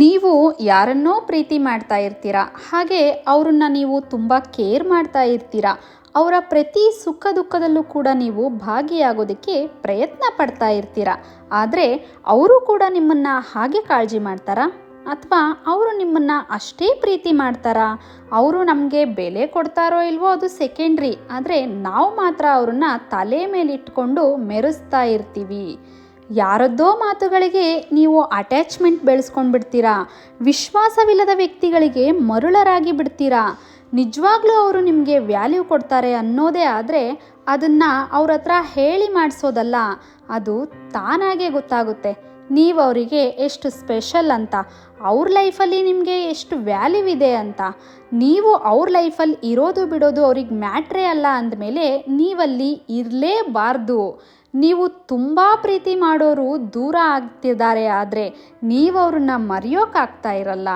ನೀವು ಯಾರನ್ನೋ ಪ್ರೀತಿ ಮಾಡ್ತಾ ಇರ್ತೀರಾ, ಹಾಗೆ ಅವ್ರನ್ನ ನೀವು ತುಂಬ ಕೇರ್ ಮಾಡ್ತಾ ಇರ್ತೀರಾ, ಅವರ ಪ್ರತಿ ಸುಖ ದುಃಖದಲ್ಲೂ ಕೂಡ ನೀವು ಭಾಗಿಯಾಗೋದಕ್ಕೆ ಪ್ರಯತ್ನ ಪಡ್ತಾ ಇರ್ತೀರಾ, ಆದರೆ ಅವರು ಕೂಡ ನಿಮ್ಮನ್ನು ಹಾಗೆ ಕಾಳಜಿ ಮಾಡ್ತಾರಾ? ಅಥವಾ ಅವರು ನಿಮ್ಮನ್ನು ಅಷ್ಟೇ ಪ್ರೀತಿ ಮಾಡ್ತಾರಾ? ಅವರು ನಮಗೆ ಬೆಲೆ ಕೊಡ್ತಾರೋ ಇಲ್ವೋ ಅದು ಸೆಕೆಂಡ್ರಿ ಆದರೆ ನಾವು ಮಾತ್ರ ಅವ್ರನ್ನ ತಲೆ ಮೇಲೆ ಇಟ್ಕೊಂಡು ಮೆರೆಸ್ತಾ ಇರ್ತೀವಿ. ಯಾರದ್ದೋ ಮಾತುಗಳಿಗೆ ನೀವು ಅಟ್ಯಾಚ್ಮೆಂಟ್ ಬೆಳೆಸ್ಕೊಂಡ್ಬಿಡ್ತೀರಾ? ವಿಶ್ವಾಸವಿಲ್ಲದ ವ್ಯಕ್ತಿಗಳಿಗೆ ಮರುಳರಾಗಿ ಬಿಡ್ತೀರಾ? ನಿಜವಾಗ್ಲೂ ಅವರು ನಿಮಗೆ ವ್ಯಾಲ್ಯೂ ಕೊಡ್ತಾರೆ ಅನ್ನೋದೇ ಆದರೆ ಅದನ್ನು ಅವ್ರ ಹತ್ರ ಹೇಳಿ ಮಾಡಿಸೋದಲ್ಲ. ಅದು ತಾನಾಗೇ ಗೊತ್ತಾಗುತ್ತೆ. ನೀವು ಅವರಿಗೆ ಎಷ್ಟು ಸ್ಪೆಷಲ್ ಅಂತ, ಅವ್ರ ಲೈಫಲ್ಲಿ ನಿಮಗೆ ಎಷ್ಟು ವ್ಯಾಲ್ಯೂ ಇದೆ ಅಂತ. ನೀವು ಅವ್ರ ಲೈಫಲ್ಲಿ ಇರೋದು ಬಿಡೋದು ಅವ್ರಿಗೆ ಮ್ಯಾಟ್ರೇ ಅಲ್ಲ ಅಂದಮೇಲೆ ನೀವಲ್ಲಿ ಇರಲೇಬಾರ್ದು. ನೀವು ತುಂಬ ಪ್ರೀತಿ ಮಾಡೋರು ದೂರ ಆಗ್ತಿದ್ದಾರೆ, ಆದರೆ ನೀವು ಅವ್ರನ್ನ ಮರೆಯೋಕ್ಕಾಗ್ತಾ ಇರಲ್ಲ.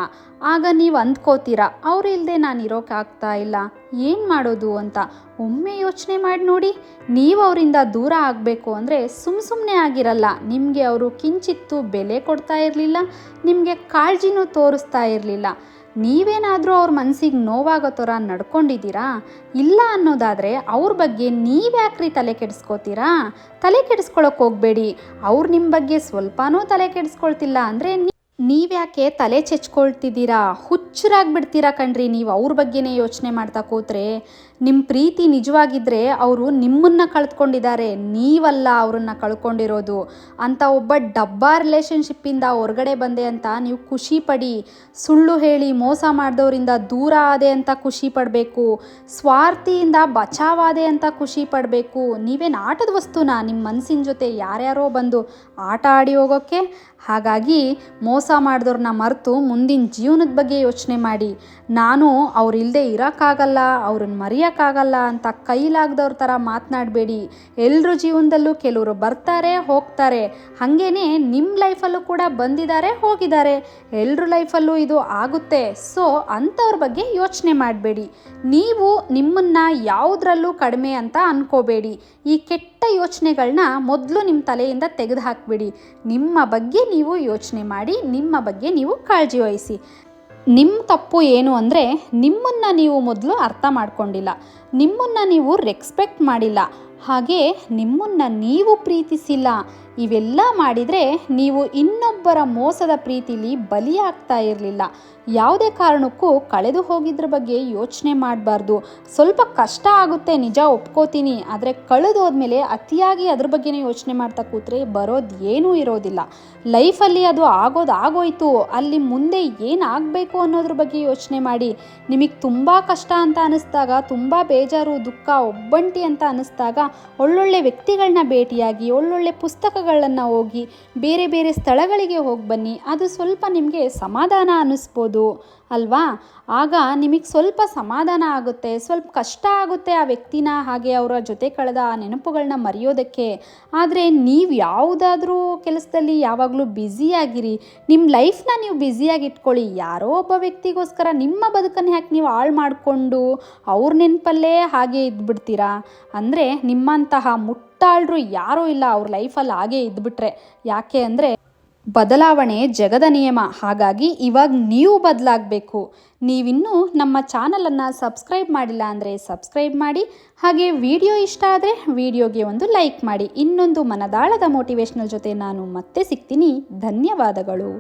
ಆಗ ನೀವು ಅಂದ್ಕೋತೀರಾ, ಅವ್ರು ಇಲ್ಲದೆ ನಾನು ಇರೋಕ್ಕಾಗ್ತಾ ಇಲ್ಲ, ಏನು ಮಾಡೋದು ಅಂತ? ಒಮ್ಮೆ ಯೋಚನೆ ಮಾಡಿ ನೋಡಿ. ನೀವು ಅವರಿಂದ ದೂರ ಆಗಬೇಕು ಅಂದರೆ ಸುಮ್ಮ ಸುಮ್ಮನೆ ಆಗಿರಲ್ಲ. ನಿಮಗೆ ಅವರು ಕಿಂಚಿತ್ತು ಬೆಲೆ ಕೊಡ್ತಾ ಇರಲಿಲ್ಲ, ನಿಮಗೆ ಕಾಳಜಿನೂ ತೋರಿಸ್ತಾ ಇರಲಿಲ್ಲ. ನೀವೇನಾದರೂ ಅವ್ರ ಮನಸ್ಸಿಗೆ ನೋವಾಗೋ ಥರ ನಡ್ಕೊಂಡಿದ್ದೀರಾ? ಇಲ್ಲ ಅನ್ನೋದಾದರೆ ಅವ್ರ ಬಗ್ಗೆ ನೀವ್ಯಾಕ್ರಿ ತಲೆ ಕೆಡಿಸ್ಕೋತೀರಾ? ತಲೆ ಕೆಡಿಸ್ಕೊಳಕ್ಕೆ ಹೋಗಬೇಡಿ. ಅವ್ರು ನಿಮ್ಮ ಬಗ್ಗೆ ಸ್ವಲ್ಪನೂ ತಲೆ ಕೆಡಿಸ್ಕೊಳ್ತಿಲ್ಲ ಅಂದರೆ ನೀವ್ಯಾಕೆ ತಲೆ ಚೆಚ್ಕೊಳ್ತಿದ್ದೀರಾ? ಹುಚ್ಚರಾಗ್ಬಿಡ್ತೀರಾ ಕಣ್ರಿ ನೀವು ಅವ್ರ ಬಗ್ಗೆನೇ ಯೋಚನೆ ಮಾಡ್ತಾ ಕೂತ್ರೆ. ನಿಮ್ಮ ಪ್ರೀತಿ ನಿಜವಾಗಿದ್ದರೆ ಅವರು ನಿಮ್ಮನ್ನು ಕಳ್ತ್ಕೊಂಡಿದ್ದಾರೆ ನೀವಲ್ಲ ಅವರನ್ನು ಕಳ್ಕೊಂಡಿರೋದು. ಅಂತ ಒಬ್ಬ ಡಬ್ಬಾ ರಿಲೇಷನ್ಶಿಪ್ಪಿಂದ ಹೊರಗಡೆ ಬಂದೆ ಅಂತ ನೀವು ಖುಷಿ ಪಡಿ. ಸುಳ್ಳು ಹೇಳಿ ಮೋಸ ಮಾಡಿದವರಿಂದ ದೂರ ಆದೆ ಅಂತ ಖುಷಿ ಪಡಬೇಕು. ಸ್ವಾರ್ಥಿಯಿಂದ ಬಚಾವಾದೆ ಅಂತ ಖುಷಿ ಪಡಬೇಕು. ನೀವೇನು ಆಟದ ವಸ್ತುನಾ? ನಿಮ್ಮ ಮನಸ್ಸಿನ ಜೊತೆ ಯಾರ್ಯಾರೋ ಬಂದು ಆಟ ಆಡಿ ಹೋಗೋಕ್ಕೆ ಹಾಗಾಗಿ ಮೋಸ ಮಾಡಿದವ್ರನ್ನ ಮರೆತು ಮುಂದಿನ ಜೀವನದ ಬಗ್ಗೆ ಯೋಚನೆ ಮಾಡಿ. ನಾನು ಅವರಿಲ್ಲದೆ ಇರೋಕ್ಕಾಗಲ್ಲ ಅವ್ರನ್ನ ಮರೆಯೋಕ್ಕಾಗಲ್ಲ ಅಂತ ಕೈಲಾಗ್ದವ್ರ ಥರ ಮಾತನಾಡಬೇಡಿ. ಎಲ್ಲರ ಜೀವನದಲ್ಲೂ ಕೆಲವರು ಬರ್ತಾರೆ, ಹೋಗ್ತಾರೆ. ಹಾಗೇನೆ ನಿಮ್ಮ ಲೈಫಲ್ಲೂ ಕೂಡ ಬಂದಿದ್ದಾರೆ ಹೋಗಿದ್ದಾರೆ ಎಲ್ಲರ ಲೈಫಲ್ಲೂ ಇದು ಆಗುತ್ತೆ. ಸೊ, ಅಂಥವ್ರ ಬಗ್ಗೆ ಯೋಚನೆ ಮಾಡಬೇಡಿ. ನೀವು ನಿಮ್ಮನ್ನು ಯಾವುದರಲ್ಲೂ ಕಡಿಮೆ ಅಂತ ಅನ್ಕೋಬೇಡಿ. ಈ ಕೆಟ್ಟ ಯೋಚನೆಗಳನ್ನ ಮೊದಲು ನಿಮ್ಮ ತಲೆಯಿಂದ ತೆಗೆದು ಹಾಕಿಬಿಡಿ ನಿಮ್ಮ ಬಗ್ಗೆ ನೀವು ಯೋಚನೆ ಮಾಡಿ ನಿಮ್ಮ ಬಗ್ಗೆ ನೀವು ಕಾಳಜಿ ವಹಿಸಿ. ನಿಮ್ಮ ತಪ್ಪು ಏನು ಅಂದರೆ ನಿಮ್ಮನ್ನು ನೀವು ಮೊದಲು ಅರ್ಥ ಮಾಡಿಕೊಂಡಿಲ್ಲ. ನಿಮ್ಮನ್ನು ನೀವು ರೆಕ್ಸ್ಪೆಕ್ಟ್ ಮಾಡಿಲ್ಲ. ಹಾಗೆ ನಿಮ್ಮನ್ನು ನೀವು ಪ್ರೀತಿಸಿಲ್ಲ. ಇವೆಲ್ಲ ಮಾಡಿದರೆ ನೀವು ಇನ್ನೊಬ್ಬರ ಮೋಸದ ಪ್ರೀತಿಲಿ ಬಲಿಯಾಗ್ತಾ ಇರಲಿಲ್ಲ. ಯಾವುದೇ ಕಾರಣಕ್ಕೂ ಕಳೆದು ಹೋಗಿದ್ರ ಬಗ್ಗೆ ಯೋಚನೆ ಮಾಡಬಾರ್ದು. ಸ್ವಲ್ಪ ಕಷ್ಟ ಆಗುತ್ತೆ, ನಿಜ ಒಪ್ಕೋತೀನಿ. ಆದರೆ ಕಳೆದೋದ್ಮೇಲೆ ಅತಿಯಾಗಿ ಅದ್ರ ಬಗ್ಗೆನೇ ಯೋಚನೆ ಮಾಡ್ತಾ ಕೂತ್ರೆ ಬರೋದು ಏನೂ ಇರೋದಿಲ್ಲ. ಲೈಫಲ್ಲಿ ಅದು ಆಗೋದು ಆಗೋಯ್ತು. ಅಲ್ಲಿ ಮುಂದೆ ಏನಾಗಬೇಕು ಅನ್ನೋದ್ರ ಬಗ್ಗೆ ಯೋಚನೆ ಮಾಡಿ. ನಿಮಗೆ ತುಂಬ ಕಷ್ಟ ಅಂತ ಅನ್ನಿಸ್ದಾಗ ತುಂಬ ಬೇಜಾರು, ದುಃಖ, ಒಬ್ಬಂಟಿ ಅಂತ ಅನ್ನಿಸ್ದಾಗ ಒಳ್ಳೊಳ್ಳೆ ವ್ಯಕ್ತಿಗಳನ್ನ ಭೇಟಿಯಾಗಿ, ಒಳ್ಳೊಳ್ಳೆ ಪುಸ್ತಕಗಳನ್ನು ಹೋಗಿ, ಬೇರೆ ಬೇರೆ ಸ್ಥಳಗಳಿಗೆ ಹೋಗಿ ಬನ್ನಿ. ಅದು ಸ್ವಲ್ಪ ನಿಮಗೆ ಸಮಾಧಾನ ಅನ್ನಿಸ್ಬೋದು ಅಲ್ವಾ? ಆಗ ನಿಮಗೆ ಸ್ವಲ್ಪ ಸಮಾಧಾನ ಆಗುತ್ತೆ, ಸ್ವಲ್ಪ ಕಷ್ಟ ಆಗುತ್ತೆ ಆ ವ್ಯಕ್ತಿನ ಹಾಗೆ ಅವರ ಜೊತೆ ಕಳೆದ ಆ ನೆನಪುಗಳನ್ನ ಮರೆಯೋದಕ್ಕೆ. ಆದರೆ ನೀವು ಯಾವುದಾದ್ರೂ ಕೆಲಸದಲ್ಲಿ ಯಾವಾಗಲೂ ಬ್ಯುಸಿಯಾಗಿರಿ ನಿಮ್ಮ ಲೈಫ್ನ ನೀವು ಬ್ಯುಸಿಯಾಗಿ ಇಟ್ಕೊಳ್ಳಿ. ಯಾರೋ ಒಬ್ಬ ವ್ಯಕ್ತಿಗೋಸ್ಕರ ನಿಮ್ಮ ಬದುಕನ್ನು ಯಾಕೆ ನೀವು ಹಾಳು ಮಾಡಿಕೊಂಡು ಅವ್ರ ನೆನಪಲ್ಲೇ ಹಾಗೆ ಇದ್ಬಿಡ್ತೀರಾ? ಅಂದರೆ ನಿಮ್ಮಂತಹ ಮುಟ್ಟಾಳ್ರು ಯಾರೂ ಇಲ್ಲ, ಅವ್ರ ಲೈಫಲ್ಲಿ ಹಾಗೆ ಇದ್ಬಿಟ್ರೆ. ಯಾಕೆ ಅಂದರೆ, ಬದಲಾವಣೆ ಜಗದ ನಿಯಮ. ಹಾಗಾಗಿ ಇವಾಗ ನೀವು ಬದಲಾಗಬೇಕು. ನೀವಿನ್ನೂ ನಮ್ಮ ಚಾನಲನ್ನು ಸಬ್ಸ್ಕ್ರೈಬ್ ಮಾಡಿಲ್ಲ ಅಂದರೆ ಸಬ್ಸ್ಕ್ರೈಬ್ ಮಾಡಿ, ಹಾಗೆ ವಿಡಿಯೋ ಇಷ್ಟ ಆದರೆ ವಿಡಿಯೋಗೆ ಒಂದು ಲೈಕ್ ಮಾಡಿ. ಇನ್ನೊಂದು ಮನದಾಳದ ಮೋಟಿವೇಶ್ನಲ್ ಜೊತೆ ನಾನು ಮತ್ತೆ ಸಿಗ್ತೀನಿ. ಧನ್ಯವಾದಗಳು.